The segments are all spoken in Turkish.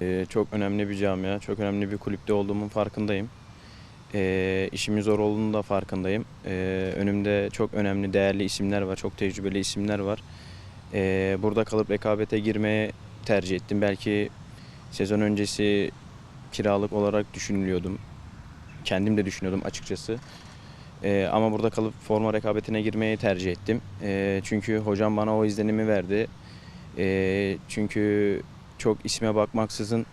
Ee, çok önemli bir camia, çok önemli bir kulüpte olduğumun farkındayım. Ee, işimin zor olduğunu da farkındayım. Ee, önümde çok önemli, değerli isimler var, çok tecrübeli isimler var. Ee, burada kalıp rekabete girmeye tercih ettim. Belki sezon öncesi kiralık olarak düşünülüyordum. Kendim de düşünüyordum açıkçası. Ee, ama burada kalıp forma rekabetine girmeyi tercih ettim. Ee, çünkü hocam bana o izlenimi verdi. Ee, çünkü çok isme bakmaksızın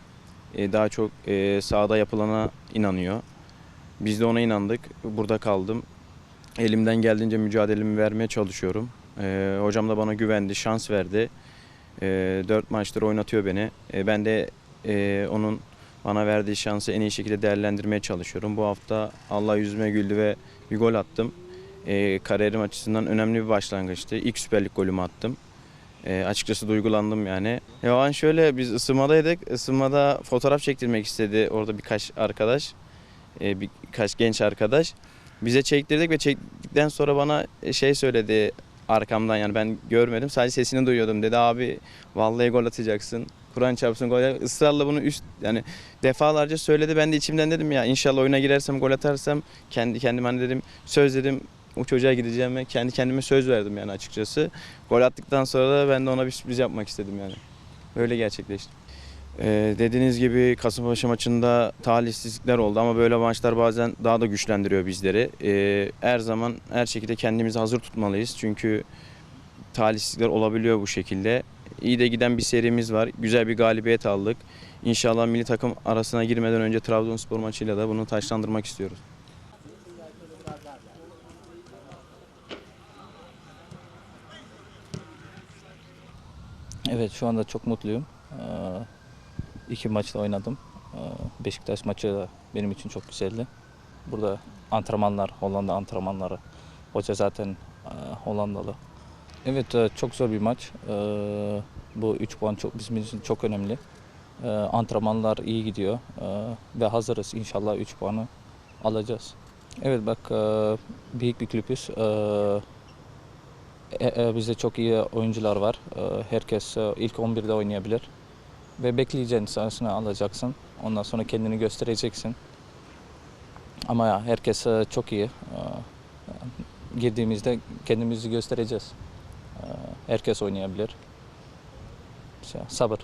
e, daha çok e, sahada yapılana inanıyor. Biz de ona inandık. Burada kaldım. Elimden geldiğince mücadelemi vermeye çalışıyorum. Ee, hocam da bana güvendi, şans verdi. Ee, dört maçtır oynatıyor beni. Ee, ben de e, onun bana verdiği şansı en iyi şekilde değerlendirmeye çalışıyorum. Bu hafta Allah yüzüme güldü ve bir gol attım. Ee, kariyerim açısından önemli bir başlangıçtı. İlk Süper Lig golümü attım. Ee, açıkçası duygulandım yani. Ya o an şöyle biz ısınmadaydık. Isınmada fotoğraf çektirmek istedi orada birkaç arkadaş. Ee, birkaç genç arkadaş. Bize çektirdik ve çektikten sonra bana şey söyledi arkamdan yani ben görmedim sadece sesini duyuyordum dedi abi vallahi gol atacaksın. Kur'an çarpsın gol at-" ısrarla bunu üst yani defalarca söyledi ben de içimden dedim ya inşallah oyuna girersem gol atarsam kendi kendime hani dedim söz dedim o çocuğa gideceğim ve kendi kendime söz verdim yani açıkçası. Gol attıktan sonra da ben de ona bir sürpriz yapmak istedim yani. Öyle gerçekleşti. Ee, dediğiniz gibi Kasımpaşa maçında talihsizlikler oldu ama böyle maçlar bazen daha da güçlendiriyor bizleri. Ee, her zaman her şekilde kendimizi hazır tutmalıyız çünkü talihsizlikler olabiliyor bu şekilde. İyi de giden bir serimiz var. Güzel bir galibiyet aldık. İnşallah milli takım arasına girmeden önce Trabzonspor maçıyla da bunu taşlandırmak istiyoruz. Evet şu anda çok mutluyum. Ee, iki maçta oynadım. Ee, Beşiktaş maçı da benim için çok güzeldi. Burada antrenmanlar, Hollanda antrenmanları. Hoca zaten e, Hollandalı. Evet e, çok zor bir maç. Ee, Bu 3 puan çok bizim için çok önemli. Antrenmanlar iyi gidiyor ve hazırız. İnşallah 3 puanı alacağız. Evet bak e, büyük bir kulübüz. Ee, e, e, bizde çok iyi oyuncular var. E, herkes e, ilk 11'de oynayabilir. Ve bekleyeceksin, sahasına alacaksın. Ondan sonra kendini göstereceksin. Ama ya, herkes e, çok iyi. E, girdiğimizde kendimizi göstereceğiz. E, herkes oynayabilir. Şey, sabır.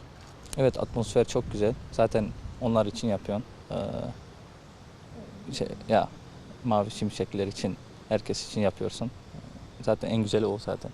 Evet atmosfer çok güzel. Zaten onlar için yapıyorsun. E, şey, ya mavi şimşekler için, herkes için yapıyorsun. Zaten en güzeli o zaten.